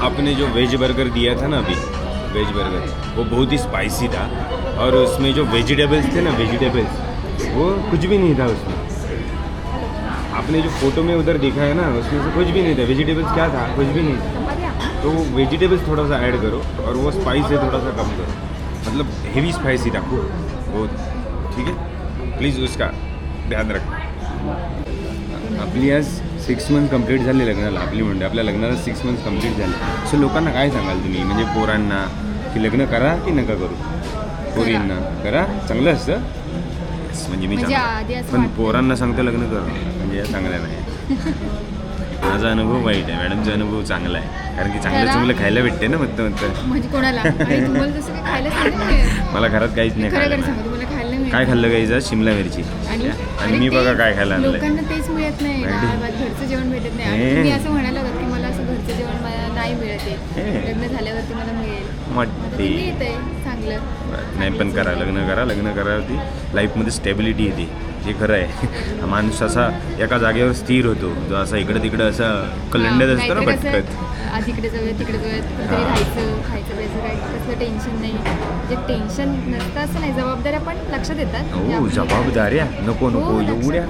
आपने जो veg burger दिया था ना अभी, वेज बर्गर, वो बहुत ही स्पाइसी था। और उसमें जो वेजिटेबल्स थे ना वेजिटेबल्स वो कुछ भी नहीं था उसमें। आपने जो फ़ोटो में उधर देखा है ना, उसमें से कुछ भी नहीं था। वेजिटेबल्स क्या था? कुछ भी नहीं था। तो वेजिटेबल्स थोड़ा सा ऐड करो और वो स्पाइस है थोड़ा सा कम करो। मतलब हेवी स्पाइसी था बहुत। ठीक है? प्लीज़ उसका ध्यान रखा आपली आज सिक्स मंथ कंप्लीट झाले लग्नाला आपली म्हणजे आपल्या लग्नाला सिक्स मंथ कंप्लीट झाले. सो लोकांना काय सांगाल तुम्ही? म्हणजे पोरांना की लग्न करा की नका करू? पोरींना. करा. चांगलं असतं. म्हणजे मी म्हणजे चांगलं. पण. पोरांना सांगतो लग्न कर. म्हणजे या चांगल्या नाही. माझा अनुभव वाईट आहे. मॅडमचा अनुभव चांगला आहे. कारण की चांगलं. चांगलं खायला भेटते ना मत मत म्हणजे काही मला घरात काहीच नाही खायला काय. खाल्लं गाईचा शिमला मिरची. आणि मी बघा काय खायला आणलंय. घरचं जेवण भेटत नाही. आणि तुम्ही असं म्हणायला लागत की मला असं घरचं जेवण मला नाही मिळत. लग्न झाल्यावरती मला मिळेल. आहे चांगलं. नाही पण करा लग्न करा लग्न करावरती लाईफमध्ये स्टेबिलिटी येते. हे खरं आहे. माणूस असा एका जागेवर स्थिर होतो. जो असा इकडं तिकडं असं कलंडत असतो ना पटकत इकडे जाऊया तिकडे जाऊया. राहायचं खायचं प्यायचं काय कसलं टेन्शन नाही. जे टेन्शन नसतं असं नाही जबाबदाऱ्या पण लक्षात येतात. हो जबाबदाऱ्या नको नको हो, एवढ्या.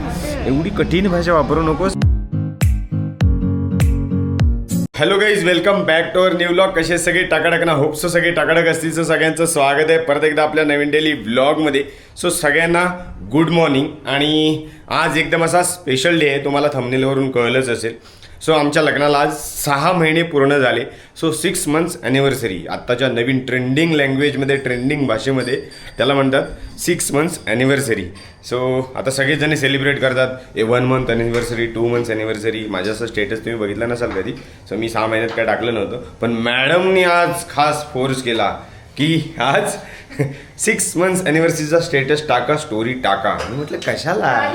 एवढी कठीण भाषा वापरू नकोस. Hello guys welcome back to our new vlog कसे सगळे टाकाडक ना होप सो सगळे टाकाडक असतील. सो सगळ्यांचं स्वागत आहे परत एकदा आपल्या नवीन डेली व्लॉगमध्ये सो सगळ्यांना गुड मॉर्निंग आणि आज एकदम असा स्पेशल डे आहे. तुम्हाला थंबनेलवरून कळलंच असेल. सो आमच्या लग्नाला आज सहा महिने पूर्ण झाले. सो सिक्स मंथ्स ॲनिव्हर्सरी आत्ताच्या नवीन ट्रेंडिंग लँग्वेजमध्ये ट्रेंडिंग भाषेमध्ये त्याला म्हणतात सिक्स मंथ्स ॲनिव्हर्सरी सो आता सगळेजण सेलिब्रेट करतात. A one month anniversary two months anniversary माझ्या असं स्टेटस तुम्ही बघितलं नसाल कधी. सो मी सहा महिन्यात काय टाकलं नव्हतं. पण मॅडमनी आज खास फोर्स केला की आज सिक्स मंथ्स ॲनिव्हर्सरीचा स्टेटस टाका स्टोरी टाका. मी म्हटलं कशाला?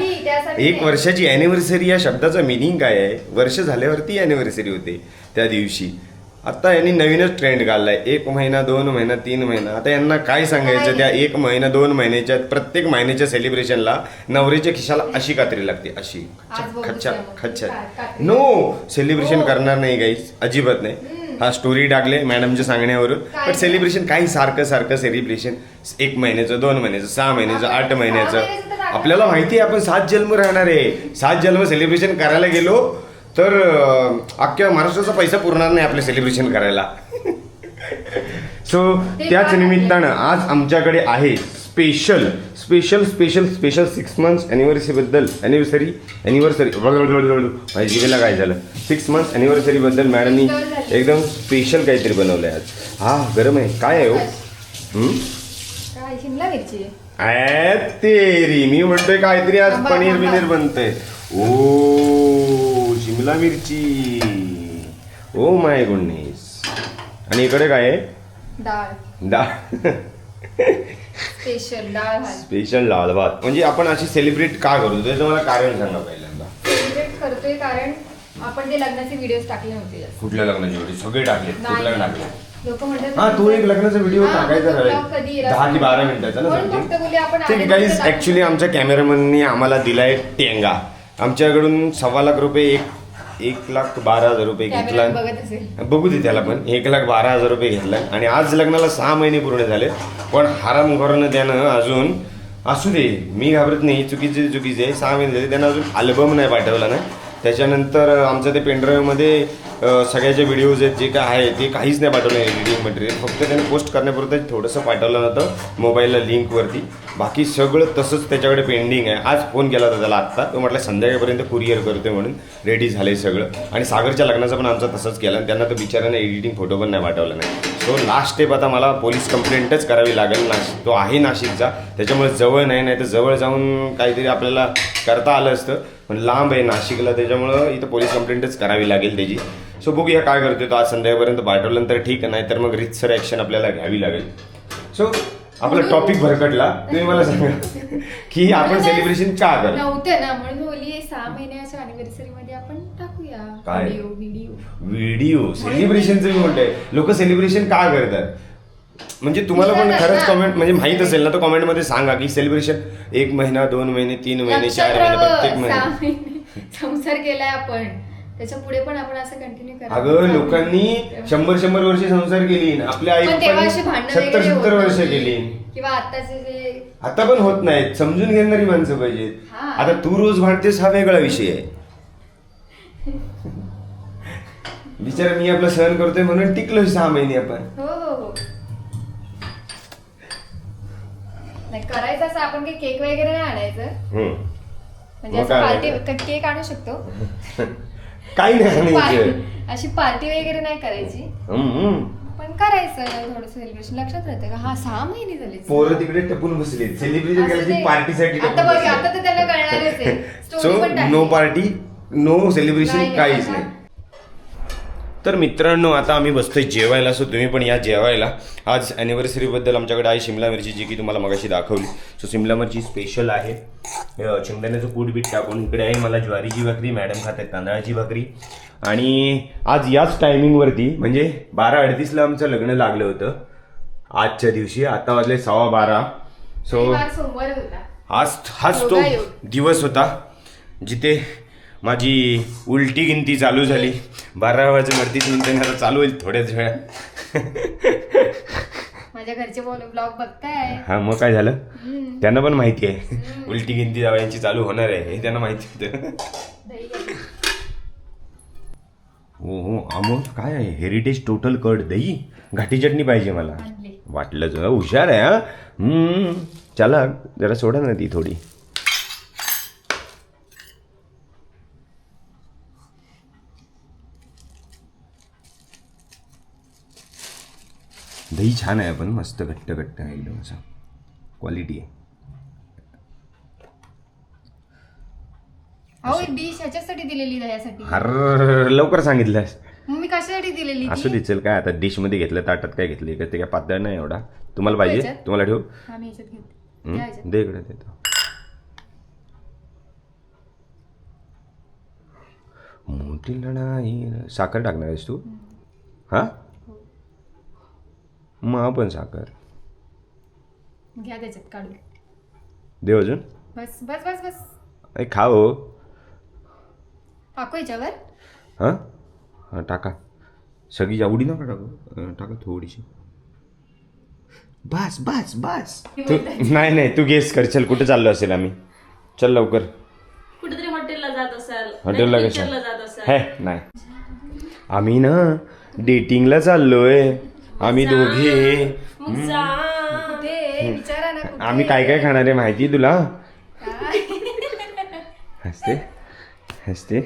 एक. वर्षाची ॲनिव्हर्सरी या शब्दाचा मिनिंग काय आहे? वर्ष झाल्यावरती ॲनिव्हर्सरी होते त्या दिवशी. आता यांनी नवीनच ट्रेंड काढलाय. एक महिना दोन महिना तीन महिना. आता यांना काय सांगायचं? त्या एक महिना दोन महिन्याच्या प्रत्येक महिन्याच्या सेलिब्रेशनला नवरीच्या खिशाला अशी कात्री लागते. अशी. खच्चा. खच्चा काय- कात्री. No celebration. करणार नाही गाईच अजिबात नाही. हा स्टोरी टाकले मॅडमच्या सांगण्यावरून. पण सेलिब्रेशन काही सारखं सारखं सेलिब्रेशन एक महिन्याचं दोन महिन्याचं सहा महिन्याचं आठ महिन्याचं. आपल्याला माहिती आहे आपण सात जन्म राहणार आहे. सात जन्म सेलिब्रेशन करायला गेलो तर अख्ख्या महाराष्ट्राचा पैसा पुरणार नाही आपले सेलिब्रेशन करायला. सो त्याच निमित्तानं आज आमच्याकडे आहे special special special special six मंथ्सबद्दल anniversary anniversary माझ्या जिवेला काय झालं? सिक्स मंथ्स अॅनिव्हर्सरीबद्दल मॅडमनी एकदम स्पेशल काहीतरी बनवलं आहे आज. हा गरम आहे. काय आहे हो? हम्म? काय शिमला मिरची? आय तेरी. मी म्हणतोय काहीतरी आज पनीर. बिनीर बनतंय. ओ शिमला मिरची. Oh my goodness. आणि इकडे काय आहे? डाळ. डाळ. स्पेशल डाळ भात स्पेशल डाळ भात. म्हणजे आपण अशी सेलिब्रेट का करतो? त्याचं मला कारण सांगा पहिल्यांदा. सेलिब्रेट करतोय कारण आपण ते लग्नाचे व्हिडिओ टाकले जास्त. कुठल्या लग्नाची व्हिडिओ सगळे टाकले. कुठल्या टाकले लोक म्हणतात हा तू एक लग्नाचा व्हिडिओ हा, टाकायचा तो राहील. vlog कधी येईल दहा की बारा. मिनिटाचा ना म्हणून समथिंग फक्त बोलले आपण ते आले गाईज फक्त ऍक्च्युली आमच्या कॅमेरामॅननी आम्हाला दिलाय टेंगा आमच्याकडून सव्वा लाख रुपये एक एक लाख बारा हजार रुपये घेतला बघू दे त्याला पण. एक लाख बारा हजार रुपये घेतला आणि आज लग्नाला सहा महिने पूर्ण झाले. पण हाराम घोरानं त्यानं अजून असू दे मी घाबरत नाही चुकीचे चुकीचे सहा महिने झाले त्यानं अजून अल्बम नाही पाठवला ना. त्याच्यानंतर आमचं ते पेनड्राईव्हमध्ये सगळ्याचे व्हिडिओज आहेत जे काय आहे ते काहीच नाही पाठवलं एडिटिंग मटेरियल फक्त त्याने पोस्ट करण्यापुरतं थोडंसं पाठवलं नव्हतं मोबाईलला लिंकवरती बाकी सगळं तसंच त्याच्याकडे पेंडिंग आहे. आज फोन केला होता त्याला आत्ता. तो म्हटलं संध्याकाळपर्यंत कुरिअर करतोय म्हणून रेडी झालंय सगळं. आणि सागरच्या लग्नाचं पण आमचं तसंच केलं. आणि त्यांना तर बिचाऱ्यांना एडिटिंग फोटो पण नाही पाठवला नाही. सो लास्ट स्टेप आता मला पोलीस कंप्लेंटच करावी लागेल नाशिक तो आहे नाशिकचा. त्याच्यामुळे जवळ नाही नाही तर जवळ जाऊन काहीतरी आपल्याला करता आलं असतं. पण लांब आहे नाशिकला त्याच्यामुळं इथं पोलीस कंप्लेंटच करावी लागेल त्याची. सो बघूया काय करतोय तो आज संध्याकाळपर्यंत. पाठवलं तर ठीक आहे नाही तर मग रितसर ॲक्शन आपल्याला घ्यावी लागेल. सो आपला टॉपिक भरकटला. तुम्ही मला सांगा की आपण सेलिब्रेशन का करतो नव्हते ना म्हणून बोलली सहा महिन्याच्या अनिव्हर्सरी मध्ये आपण काय? व्हिडिओ सेलिब्रेशनचं मी म्हणतोय लोक सेलिब्रेशन का करतात? म्हणजे तुम्हाला पण खरंच कमेंट म्हणजे माहीत असेल ना तर कमेंटमध्ये सांगा की सेलिब्रेशन एक महिना दोन महिने तीन महिने चार महिने प्रत्येक महिने. संसार केलाय आपण. त्याच्या पुढे पण आपण असं कंटिन्यू अगं लोकांनी शंभर शंभर वर्ष संसार केली. आपल्या आई सत्तर सत्तर वर्ष. केली. किंवा आताचे जे आता पण होत नाहीत. समजून घेणारी माणसं पाहिजेत. आता तू रोज भांडतेस हा वेगळा विषय आहे. बिचारा मी आपलं सहन करतोय म्हणून टिकलो सहा महिने आपण. हो हो हो. नाही करायचं असं आपण काही केक वगैरे नाही आणायचं. हम्म. म्हणजे मग असं काय पार्टी केक आणू शकतो? काही नाही आणायचं. अशी पार्टी वगैरे नाही करायची. हम्म, हम्म. पण करायचं थोडं सेलिब्रेशन लक्षात राहतं. का हा सहा महिने झाले. पोरं तिकडे टपून बसले सेलिब्रेशन असं करायची ते- पार्टीसाठी आता बघ आता तर त्याला कळणारच आहे. सो स्टोरी पण टाकली. नो पार्टी नो सेलिब्रेशन काहीच नाही. तर मित्रांनो आता आम्ही बसतोय जेवायला. सो तुम्ही पण या जेवायला. आज अॅनिव्हर्सरीबद्दल आमच्याकडे आहे शिमला मिरची जी की तुम्हाला मगाशी दाखवली. सो शिमला मिरची स्पेशल आहे. शेंगदाण्याचं कूट बीट टाकून इकडे आहे मला ज्वारीची भाकरी मॅडम खात आहेत तांदळाची भाकरी. आणि आज याच टायमिंगवरती म्हणजे बारा अडतीसला आमचं लग्न लागलं होतं. आजच्या दिवशी आता वाजले सव्वा बारा. सो आज हाच तो दिवस होता जिथे माझी उलटी गिनती चालू झाली. बारा वाजून अडतीस मिनिटांनी आता चालू होईल थोड्याच वेळा माझ्या घरचे ब्लॉग बघताय? हा मग काय झालं. त्यांना पण माहिती आहे. उलटी गिनती जावयांची चालू होणार आहे. हे त्यांना माहिती होतं. हो हो अमोल काय आहे? हेरिटेज टोटल कट दही? घाटी चटणी पाहिजे मला. वाटलं तुला हुशार आहे हा. चला जरा सोडा ना ती थोडी. दही छान आहे पण मस्त घट्ट घट्ट आहे एकदम असं. क्वालिटी आहे. अहो एक डिश ह्याच्यासाठी दिलेली दह्यासाठी. हर लवकर सांगितलंस. मग मी कशासाठी दिलेली असू ती दे चल काय आता डिशमध्ये घेतलं ताटात काय घेतलं का ते काय पातळ नाही एवढा? तुम्हाला पाहिजे? तुम्हाला ठेवू? हा मी ह्याच्यात घेते. हं? द्या ह्याच्यात. दे इकडे देतो. मोठी लढाई साखर टाकणार आहेस तू? हा? मग आपण साखर। घ्या त्याच्यात काढून. देव अजून? बस बस बस बस. अरे खा हो. टाकू याच्यावर? हां? हां टाका. सगळी आवडी नका टाकू. अं, टाका थोडीशी. बस बस बस. तू नाही नाही तू गेस कर. चल कुठे चाललो असेल आम्ही? चल लवकर. कुठेतरी हॉटेलला जात असाल. हॉटेलला picture ला जात असाल. हे नाही. आम्ही ना डेटिंगला चाललोय. आम्ही दोघे. मग जा कुठे? विचारा ना कुठे? आम्ही काय काय खाणार आहे माहिती आहे तुला? हसते. हसते.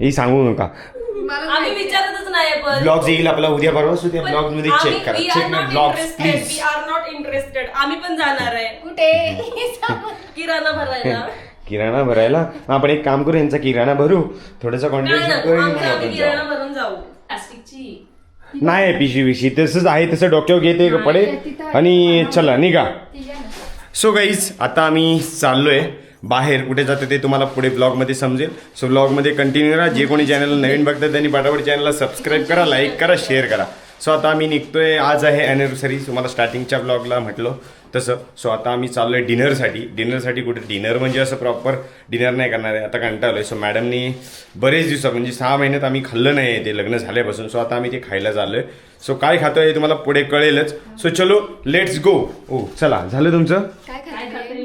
हे सांगू नका. मला आम्ही विचारतच नाही पण. ब्लॉग येईल आपला उद्या परवा सो त्या ब्लॉगमध्ये चेक करा. चेक ना blog we please are not interested आम्ही पण जाणार आहे. कुठे? किराणा भरायला. किराणा भरायला. आपण एक काम करू यांचा किराणा भरू. थोडासा नको, करू आम्ही किराणा जाऊ. नाही पिशवी विशी तसंच आहे तसं डोक्यावर घेते कपडे आणि चला निघा. सो गाईज आता आम्ही चाललोय बाहेर. कुठे जातो ते तुम्हाला पुढे ब्लॉगमध्ये समजेल. सो ब्लॉगमध्ये कंटिन्यू राहा. जे कोणी चॅनल नवीन बघतात त्यांनी पटापट चॅनलला सबस्क्राईब करा लाईक करा शेअर करा. सो आता आम्ही निघतोय. आज आहे अॅनिव्हर्सरी तुम्हाला स्टार्टिंगच्या ब्लॉगला म्हटलं. तसं सो आता आम्ही चाललोय डिनरसाठी डिनरसाठी कुठे? डिनर म्हणजे असं प्रॉपर डिनर नाही करणार आहे. आता कंटाळलोय. सो मॅडमनी बरेच दिवसात म्हणजे सहा महिन्यात आम्ही खाल्लं नाही ते लग्न झाल्यापासून. सो आता आम्ही ते खायला चाललोय. सो काय खातोय हे तुम्हाला पुढे कळेलच. सो चलो लेट्स गो ओ चला झालं तुमचं? खाते खाते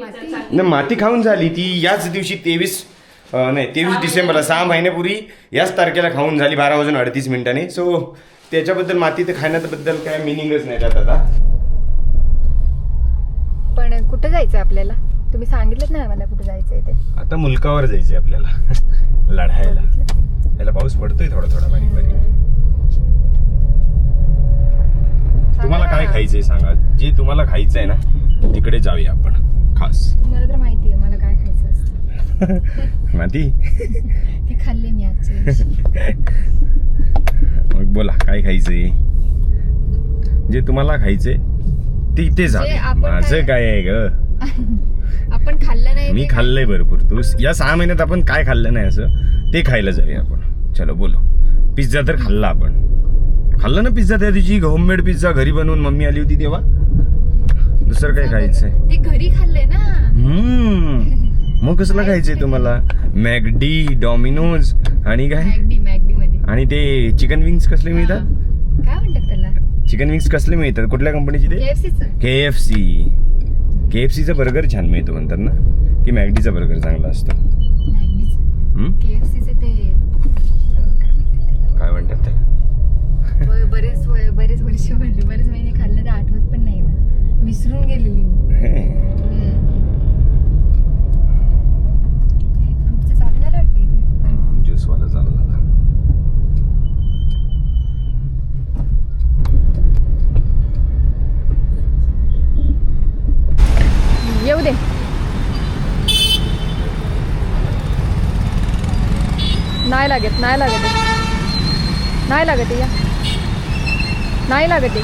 नाही माती खाऊन झाली ती याच दिवशी तेवीस नाही तेवीस डिसेंबरला सहा महिन्यापूर्वी याच तारखेला खाऊन झाली बारा वाजून अडतीस मिनिटांनी. सो त्याच्याबद्दल माती तर खाण्याबद्दल काय मिनिंगच नाही त्यात आता. पण कुठे जायचं आपल्याला? तुम्ही सांगितलं ना मला कुठे जायचंय ते. आता मुलकावर जायचंय आपल्याला. लढायला. याला पाऊस पडतोय थोडा थोडा बारीक बारीक. तुम्हाला काय खायचंय सांगा. जे तुम्हाला खायचंय ना तिकडे जाऊया आपण. खास. मला तर माहिती आहे मला काय खायचं असतं. माती? ती खाल्ली मी आजच्या दिवशी. मग बोला काय खायचंय जे तुम्हाला खायचंय ते इथे आपण माझं काय- आहे ग? आपण खाल्लं नाही मी खाल्लंय भरपूर. तू या सहा महिन्यात आपण काय खाल्लं नाही असं ते खायला जाऊया आपण. चलो बोलो. पिझ्झा तर खाल्ला आपण. खाल्लं ना पिझ्झा त्या दिवशी? होममेड पिझ्झा घरी बनवून मम्मी आली होती तेव्हा? दुसरं काय खायचंय? ते घरी खाल्ले ना. हम्म. मग कसलं खायचंय तुम्हाला? मॅगडी डॉमिनोज आणि काय? आणि ते चिकन विंग्स कसले मिळतात? काय म्हणतात त्याला? चिकन विंग्स कसले मिळतात? कुठल्या कंपनीचे ते? K F C K F सीचा बर्गर छान मिळतो म्हणतात ना? की मॅगडीचा बर्गर चांगला असतो. काय म्हणतात त्याला? बरेच बरेच वर्ष बरेच महिने खाल्लं तर आठवत पण नाही मला. विसरून गेलेली मी. हे. हम्म. फ्रूटचं चालू झालं वाटतं इथे. ज्यूसवाला चालू झाला येऊ दे नाही लागत नाही लागत. नाही लागत या. नाही लागत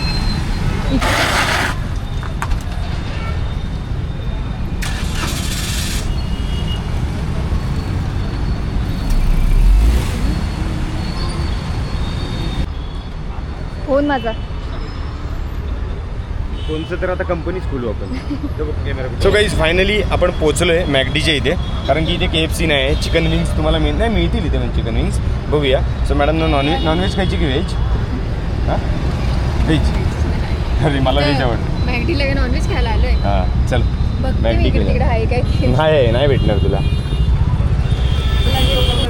फोन माझा. कोणचं तर आता कंपनीच खोलू आपण. सो गाईज फायनली आपण पोहोचलोय मॅगडीच्या इथे. कारण की इथे के एफ सी नाही आहे. चिकन विंग्स तुम्हाला मिळ नाही मिळतील इथे म्हणजे चिकन विंग्स बघूया. सो मॅडमनं नॉनव्हेज नॉनव्हेज खायची की व्हेज हां? व्हेज अरे मला व्हेज आवडतं. मॅगडीला नॉनव्हेज खायला आलोय. हां चल. मॅगडी. नाही. नाही भेटणार तुला.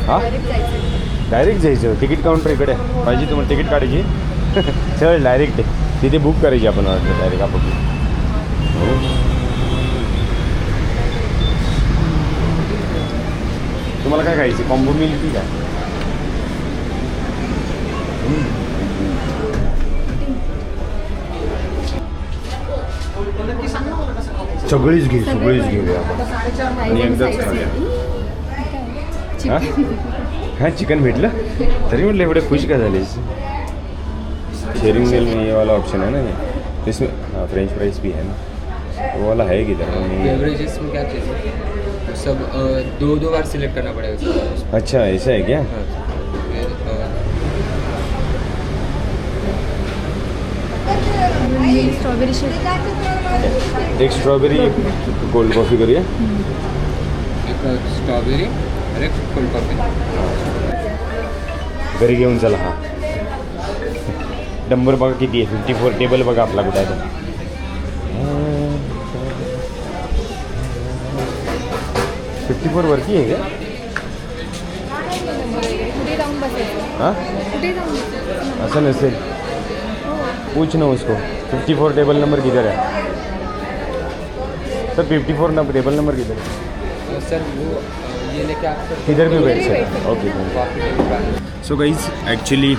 हा? डायरेक्ट जायचं. तिकीट काउंटर इकडे. पाहिजे तुम्हाला तिकीट काढायची. चल डायरेक्ट आहे. तिथे बुक करायची आपण ऑर्डर डायरेक्ट आपण. तुम्हाला काय खायची? कॉम्बो मिल की? काय सगळीच घे सगळीच घेऊया आपण आणि एकदाच खाऊया. हा? हा चिकन भेटलं? तरी म्हटलं एवढे खुश का झाले शेयरिंग मिल में ये वाला ऑप्शन है ना ये। इसमें हाँ फ्रेंच फ्राइज भी है ना। वो वाला है किधर? बेवरेजेस में क्या चाहिए सब दो दो बार सिलेक्ट करना पड़ेगा अच्छा ऐसा है क्या? हाँ। स्ट्रॉबेरी शेक एक स्ट्रॉबेरी कोल्ड कॉफ़ी करूया एक स्ट्रॉबेरी और एक कोल्ड कॉफ़ी घरी घेऊन चला हा नंबर बघा किती आहे. फिफ्टी फोर टेबल बघा आपला कुठं आहे तो. फिफ्टी फोर वरती आहे का? हाँ? नसेल. पूछ ना उसको. फिफ्टी फोर टेबल नंबर किधर है sir fifty four number table number किधर है तो सर वो ये लेके आप किधर भी बैठ सकते बैठ ओके सो गाईज ॲक्च्युली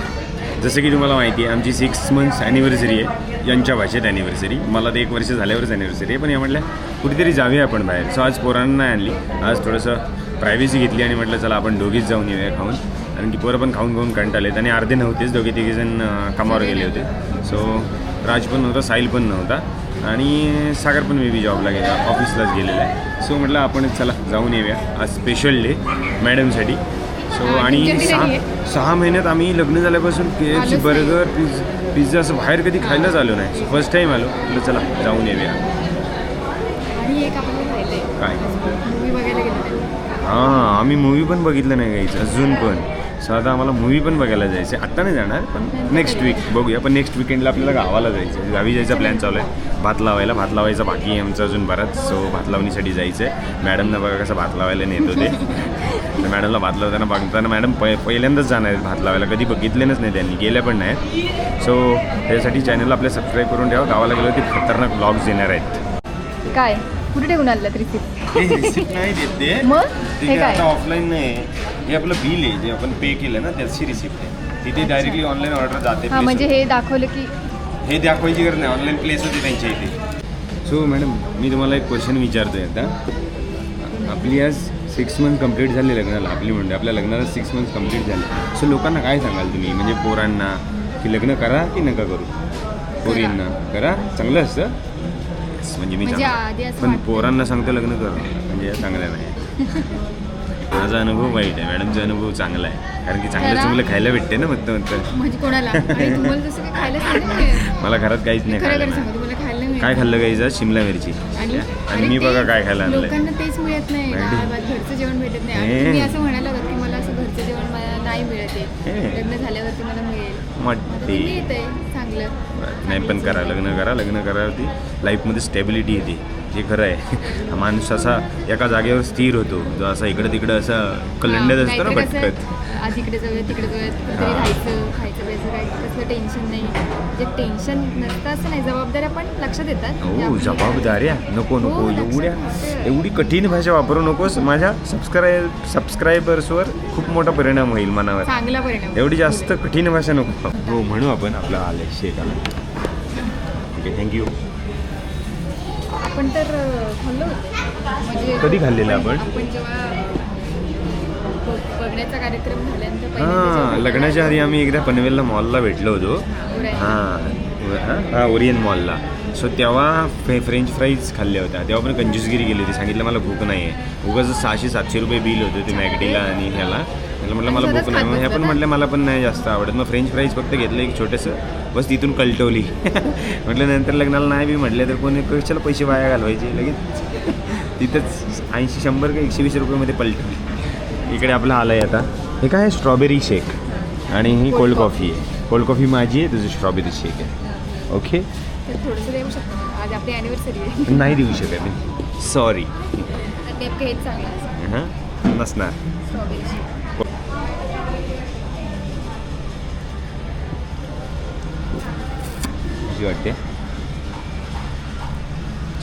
जसं की तुम्हाला माहिती आहे आमची सिक्स मंथ्स ॲनिव्हर्सरी आहे. यांच्या भाषेत ॲनिव्हर्सरी मला ते एक वर्ष झाल्यावरच ॲनिव्हर्सरी आहे. पण या म्हटलं कुठेतरी जाऊया आपण बाहेर. सो आज पोरांना नाही आणली. आज थोडंसं प्रायव्हसी घेतली आणि म्हटलं चला आपण दोघीच जाऊन येऊया खाऊन. कारण की पोरं पण खाऊन खाऊन कंटाळलेत आणि अर्धे नव्हतेच. दोघे तिघेजण कामावर गेले होते. सो राज पण नव्हता साहिल पण नव्हता. आणि सागर पण मे बी जॉबला गेला ऑफिसलाच गेलेला आहे. सो म्हटलं आपण चला जाऊन येऊया. आज स्पेशल डे मॅडमसाठी सो आणि सहा आहे? सहा महिन्यात आम्ही लग्न झाल्यापासून K F C. Burger pizza pizza असं बाहेर कधी खायलाच आलो नाही. फर्स्ट टाईम आलो. म्हटलं चला जाऊन येऊया. काय? हां आम्ही मूवी पण बघितलं नाही गायचं अजून पण. सो आता आम्हाला मूवी पण बघायला जायचं आत्ता नाही जाणार पण नेक्स्ट वीक बघूया. पण नेक्स्ट विकेंडला आपल्याला गावाला जायचं गावी जायचा प्लॅन चालू आहे. भात लावायला भात लावायचा बाकी आहे आमचं अजून बराच. सो भात लावणीसाठी जायचं आहे मॅडमनं बघा कसं भात लावायला नेतो ते. तर मॅडमला भात लावताना बघताना मॅडम प पहिल्यांदाच जाणार आहेत भात लावायला. कधी बघितलेलंच नाही त्यांनी गेल्या पण नाहीत. सो त्यासाठी चॅनलला आपल्या सबस्क्राईब करून ठेवा. गावाला गेलो ते खतरनाक ब्लॉग्स येणार आहेत. काय? कुठे ठेवून आणलं रिसिप्ट रिसिप्ट नाही देते मग? हे ऑफलाईन नाही हे आपलं बिल आहे जे आपण पे केलं ना त्याची रिसिप्ट आहे. तिथे डायरेक्टली ऑनलाईन ऑर्डर जाते हा म्हणजे हे दाखवलं की हे दाखवायची गरज नाही. ऑनलाईन प्लेस होते त्यांच्या इथे. सो मॅडम मी तुम्हाला एक क्वेश्चन विचारतोय आता. आपली आज सिक्स मंथ कंप्लीट झाले लग्नाला आपली म्हणजे आपल्या लग्नाला सिक्स मंथ कंप्लीट झाले. सो लोकांना काय सांगाल तुम्ही? म्हणजे पोरांना की लग्न करा की नका करू? पोरींना. करा. चांगलं असतं. म्हणजे मी म्हणजे पण. पोरांना सांगतो लग्न कर. म्हणजे चांगलं नाही. माझा अनुभव वाईट आहे. मॅडमचा अनुभव चांगला आहे. कारण की चांगलं? चांगलं खायला भेटते ना मग तर म्हणजे. मला घरात काहीच नाही खायला मिळत. काय खाल्लं गाईचा शिमला मिरची. आणि मी ते बघा काय खायला आणलंय. लोकांना तेच मिळत नाही. घरचं जेवण भेटत नाही. तुम्ही असं म्हणायला लागत की मला असं घरचं जेवण मला नाही मिळत आहे. लग्न झाल्यावरती मला मिळेल. आता ते मट्टी चांगलं. नाही पण करा लग्न करा लग्न करावरती लाईफमध्ये स्टेबिलिटी येते. हे खरं आहे. माणूस असा एका जागेवर स्थिर होतो. जो असा इकडं तिकडं असा कलंडत असतो ना भटकत आज इकडे जाऊया तिकडे जाऊया कुठेतरी. राहायचं खायचं प्यायचं काय कसलं टेन्शन नाही. जे टेन्शन नसतं असं नाही जबाबदाऱ्या पण लक्षात येतात. म्हणजे हो जबाबदाऱ्या. नको नको हो, एवढ्या. एवढी कठीण भाषा वापरू नकोस. माझ्या सबस्क्राईब सबस्क्रायबर्सवर खूप मोठा परिणाम होईल मनावर. चांगला परिणाम एवढी जास्त कठीण भाषा नको. हो म्हणू आपण आपलं आलंय शेकाला ओके थँक्यू आपण तर खाल्लं म्हणजे कधी खाल्लेलं आपण? आपण जेव्हा बघण्याचा कार्यक्रम झाल्यानंतर पहिल्यांदा हां लग्नाच्या आधी आम्ही एकदा पनवेलला मॉलला भेटलो होतो. हां हां ओरियन मॉलला सो तेव्हा फ्रे फ्रेंच फ्राईज खाल्ल्या होत्या. तेव्हा पण कंजूसगिरी केली होती. सांगितलं मला भूक नाही आहे उगाच सहाशे सातशे रुपये बिल होते ते मॅगडीला आणि ह्याला. त्याला म्हटलं मला भूक नाही. मग ह्या पण म्हटलं मला पण नाही जास्त आवडत. मग फ्रेंच फ्राईज फक्त घेतलं एक छोटंसं. बस तिथून कलटवली. म्हटलं नंतर लग्नाला नाही बी म्हटलं तर कोणी कशाला पैसे वाया घालवायचे? लगेच. तिथंच ऐंशी शंभर का एकशे वीस रुपयामध्ये पलटवली. इकडे आपलं आलं आहे आता. हे काय? स्ट्रॉबेरी शेक आणि ही कोल्ड. कॉफी आहे. कोल्ड कॉफी माझी आहे तुझी स्ट्रॉबेरी शेक आहे. ओके आहे. नाही देऊ शकत मी. सॉरी आहे. हां? नसणार. कशी वाटते?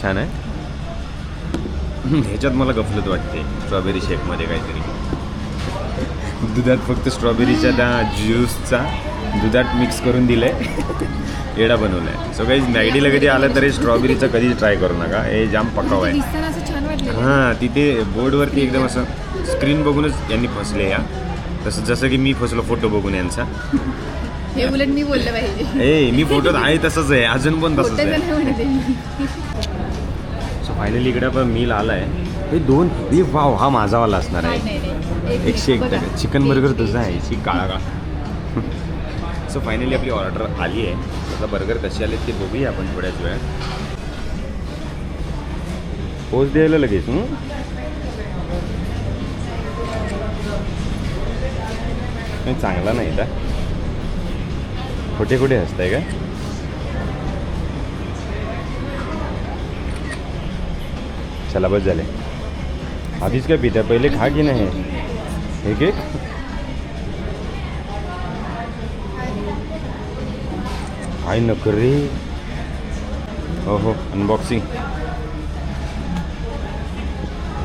छान आहे? ह्याच्यात मला गफलत वाटते स्ट्रॉबेरी शेकमध्ये काहीतरी. दुधात फक्त स्ट्रॉबेरीच्या त्या ज्यूसचा दुधात मिक्स करून दिलंय. येडा बनवलाय. सो काही मॅगडीला कधी आलं तरी स्ट्रॉबेरीचं कधीच ट्राय करू नका. हे जाम पकाव आहे. हां तिथे बोर्डवरती एकदम असं स्क्रीन बघूनच यांनी फसले या. तसं जसं की मी फसलो फोटो बघून यांचा. हे उलट मी बोललं पाहिजे. ए मी फोटोत आहे तसंच आहे. अजून पण तसंच आहे. सो फायनली इकडे पण मील आलाय हे दोन हे वाव हा माझावाला असणार आहे. एकशे एक. टक्के चिकन बर्गर तुझा आहे ची काळा काळा. सो फायनली आपली ऑर्डर आली आहे. आता बर्गर कसे आले ते बघूया आपण थोड्याच वेळात. पोच द्यायला लगेच हं? नाही चांगला नाही का खोटे खोटे हसताय का चला बस झाले. आधीच काय पित्या पहिले खा की नाही? एक एक हाय नकरे हो हो अनबॉक्सिंग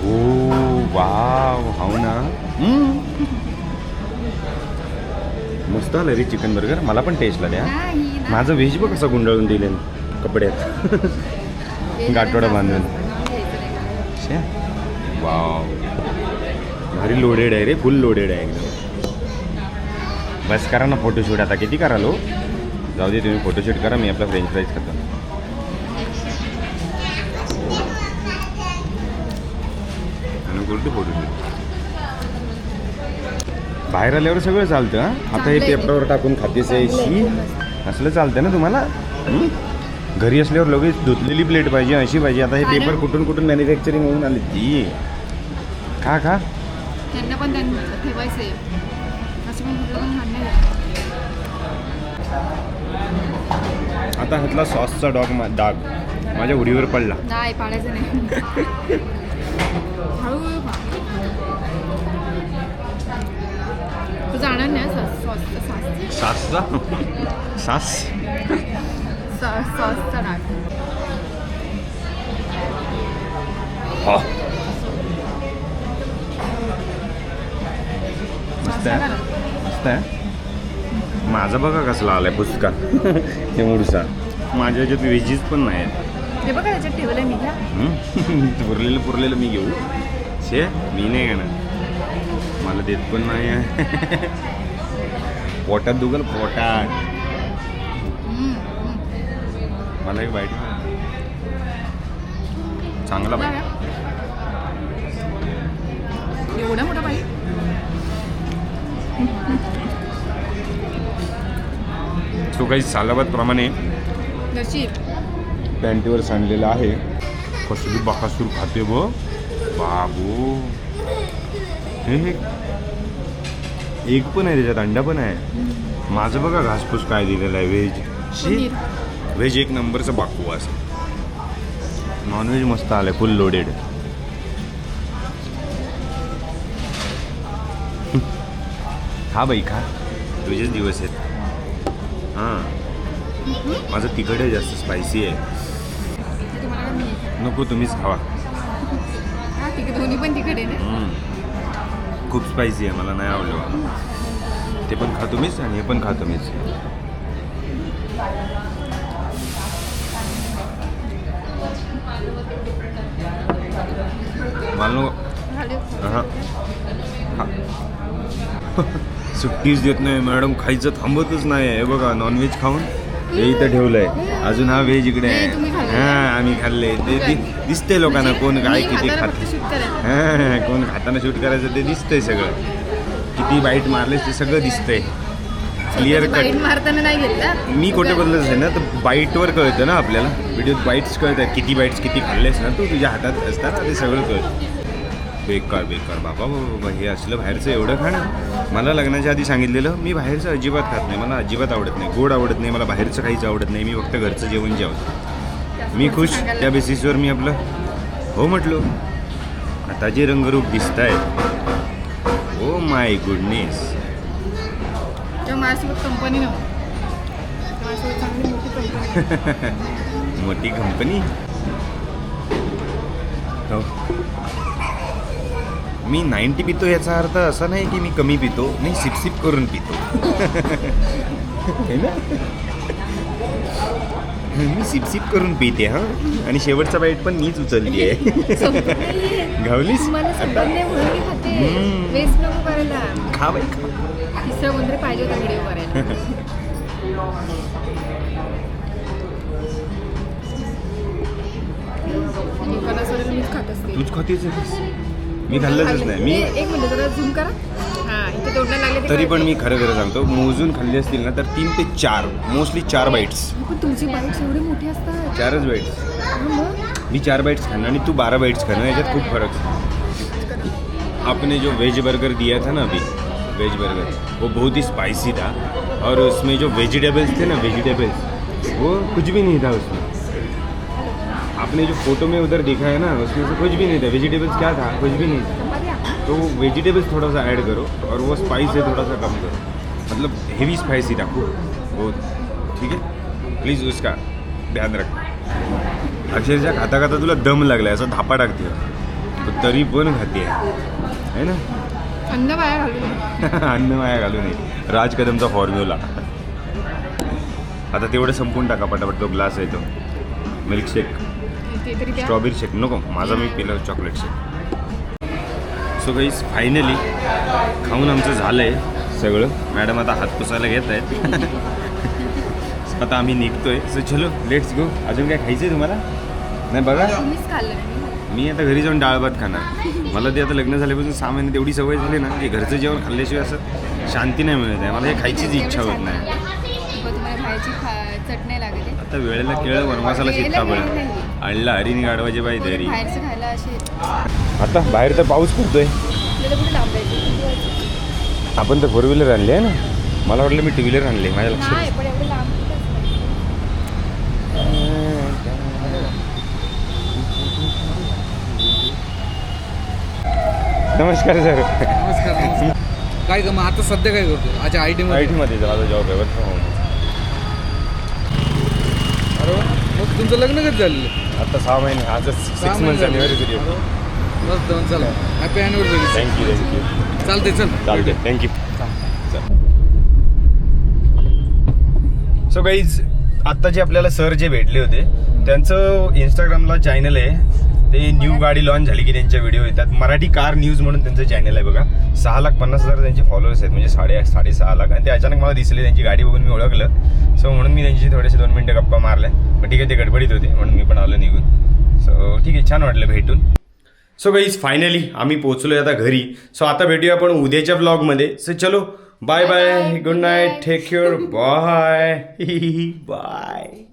ओ वाव हाव ना. मस्त आलं रे चिकन बर्गर मला पण टेस्टला द्या. माझं व्हेज बघ कसं गुंडाळून दिले कपड्यात. गाठोडं जरा बांधून. छे. वाव. भारी लोडेड आहे रे फुल लोडेड आहे एकदम. बस करा ना फोटोशूट आता किती कराल? हो जाऊ दे तुम्ही फोटोशूट करा मी आपला फ्रेंच फ्राईज खातो. फोटोशूट बाहेर आल्यावर सगळं चालतं हा? आता हे. पेपरावर टाकून खातेस एकदम असलं चालतं ना तुम्हाला? घरी असल्यावर लगेच धुतलेली प्लेट पाहिजे अशी पाहिजे. आता हे. पेपर कुठून कुठून मॅन्युफॅक्चरिंग होऊन आली ती. खा खा. त्यांना पण. आता ह्यातला सॉसचा डॉग डाग. माझ्या उडीवर पडला. नाही पाडायचं नाही. तू जाणार नाही सास सासचा सास सॉ- सॉसचा हा मस्त आहे. मस्त आहे. माझा बघा कसला आलाय पुस्तका हे मुडसा. माझ्या ह्याच्यात व्हेजीस पण नाही हे बघा त्याच्यात ठेवलंय मी घ्या? पुरलेलं पुरलेलं मी घेऊ. शे मी नाही घेणार. मला देत पण नाही आहे. पोटात दुगल पोटात. मला एक बाईट चांगला. बाईट एवढा मोठा पाहिजे तो काही सालाबाद प्रमाणे नशीब. पॅन्टीवर सांडलेलं आहे. कसली बकासूर खाते ब बाबू. हे एक पण आहे त्याच्यात अंडा पण आहे. माझं बघा घासपूस काय दिलेलं आहे व्हेज. व्हेज एक नंबरचं बाकू असं. नॉनव्हेज मस्त आलंय फुल लोडेड हा बाई खा. तुझेच दिवस आहेत. हां. माझं तिखट आहे जास्त स्पायसी आहे. नको तुम्हीच खावा. हा तिकडे दोन्ही पण तिकडे ना? हम्म. खूप स्पायसी आहे मला नाही आवडलं. ते पण खा तुम्हीच आणि हे पण खा तुम्हीच. मला नको हा. हा. सुट्टीच देत नाही मॅडम. खायचं थांबतच नाही. हे बघा नॉनव्हेज खाऊन हे इथं ठेवलंय. अजून हा व्हेज इकडे आहे. हा आम्ही खाल्ले ते दि- दिसतंय लोकांना कोण काय किती खात हा, कोण खाताना शूट करायचं ते दिसतंय सगळं. किती बाईट मारलेस ते सगळं दिसतंय. क्लिअर कट मारताना नाही घेतला? मी खोटं बोलतच आहे ना तर बाईटवर कळतं ना आपल्याला. व्हिडिओत बाईट्स कळतात किती बाईट्स किती खाल्लेस ना तू तुझ्या हातात असतात ते सगळं कळतं. बेकार बेकार. बाबा बाबा बाबा, हे असलं बाहेरचं एवढं खाणं? मला लग्नाच्या आधी सांगितलेलं मी बाहेरचं अजिबात खात नाही. मला अजिबात आवडत नाही. गोड आवडत नाही. मला बाहेरचं काहीच आवडत नाही. मी फक्त घरचं जेवण जेवतो. मी खुश त्या बेसिसवर मी आपलं हो म्हटलो. आता जे रंगरूप दिसत आहे ओ माय गुडनेस तेव्हा माझ्यासोबत कंपनी नव्हती. माझ्यासोबत चांगली मोठी कंपनी मोठी कंपनी हो. मी नाईन्टी पितो याचा अर्थ असा नाही की मी कमी पितो मी सिप सिप करून पितो. है ना? मी सिप सिप करून पिते हा? आणि शेवटचा बाईट पण मीच उचलली आहे. घावलीस? नाही खा बाई खा. तिसरा कोणतरी पाहिजे होता व्हिडिओ करायला फणस वगैरे मीच खात असते. तूच खातेच आहेस. मी खाल्लंच नाही. मी एक मिनिट जरा झूम करा. हा इथे तोंडाला लागले तरी पण. मी खरं खरं सांगतो मोजून खाल्ले असतील ना तर तीन ते चार मोस्टली चार बाईट्स पण तुमची बाईट्स एवढे मोठे असतात. चारच बाईट्स मी चार बाइट्स खाना आणि तू बारह बाइट्स खाना याच्यात खूप फरक आपने जो वेज बर्गर दिया था ना अभी वेज बर्गर वो बहुत ही स्पाइसी था। और उसमें जो वेजिटेबल्स थे ना वेजिटेबल्स वो कुछ भी नहीं था उसमें। आपने जो फोटो में उधर देखा है ना उसमें से कुछ भी नहीं था। वेजिटेबल्स क्या था? कुछ भी नहीं था। तो वेजिटेबल्स थोड़ा सा ऐड करो और वो स्पाइस है थोड़ा सा कम करो। मतलब हेवी स्पाइसी था वो बहुत। ठीक है? प्लीज़ उसका ध्यान रखना अक्षरशः खाता खाता तुला दम लागला असं धापा टाकते हो। तरी पण खाते है ना? अन्न बाया घालून अन्न घालू नये. राज कदमचा फॉर्म्युला आता तेवढं संपून टाका पटापट तो ग्लास आहे तो. मिल्कशेक स्ट्रॉबेरी शेक नको माझा मी पिलं chocolate shake so guys finally खाऊन आमचं झालं आहे सगळं. मॅडम आता हात पुसायला घेत आहेत. आता आम्ही निघतोय. सो चलो लेट्स गो अजून काय खायचं आहे तुम्हाला? नाही बघा. मी आता घरी जाऊन डाळ भात खाणार. मला ते आता लग्न झाल्यापासून सहा महिने तेवढी सवय झाली ना की घरचं जेवण खाल्ल्याशिवाय असं शांती नाही मिळत आहे. मला हे खायचीच इच्छा होत नाही. आता वेळेला केळ वनवासाला शिकता वेळेला पड वेळ नाही. आणला तरी बाहेरचं खायला असे आता बाहेर तर पाऊस पडतोय आपण तर फोर व्हीलर आणली आहे ना. मला वाटलं मी टू व्हीलर आणली माझ्या लक्षात नाही पण एवढं लांब कुठंच नाही. नमस्कार सर. नमस्कार नमस्कार. काय ग मग आता सध्या काय करतो? अच्छा आय टी आयमध्ये टीमध्ये माझा जॉब आहे वर्क फ्रॉम होम अरे वा. मग तुमचं लग्न कधी झालेलं? आता सहा महिने आजच सिक्स महिने झाले. अनिव्हर्सरी बस दोन चला. हॅपी अॅनिव्हर्सरी थँक्यू थँक्यू चालते चल. चालते थँक्यू सो गाईज आत्ता जे आपल्याला सर जे भेटले होते त्यांचं इंस्टाग्रामला चॅनल आहे ते न्यू गाडी लॉन्च झाली की त्यांच्या व्हिडिओ येतात. मराठी कार न्यूज म्हणून त्यांचं चॅनल आहे बघा. सहा लाख पन्नास हजार त्यांचे फॉलोअर्स आहेत. म्हणजे साडे साडेसहा लाख. आणि ते अचानक मला दिसले त्यांची गाडी बघून मी ओळखलं. सो म्हणून मी त्यांची थोडेसे दोन मिनटं गप्पा मारल्या. पण ठीक आहे ते गडबडीत होते. म्हणून मी पण आलो निघून. सो ठीक आहे छान वाटलं भेटून. सो गाईज फायनली आम्ही पोहोचलोय आता घरी. सो आता भेटूया आपण उद्याच्या ब्लॉगमध्ये सो चलो bye bye good night take care bye bye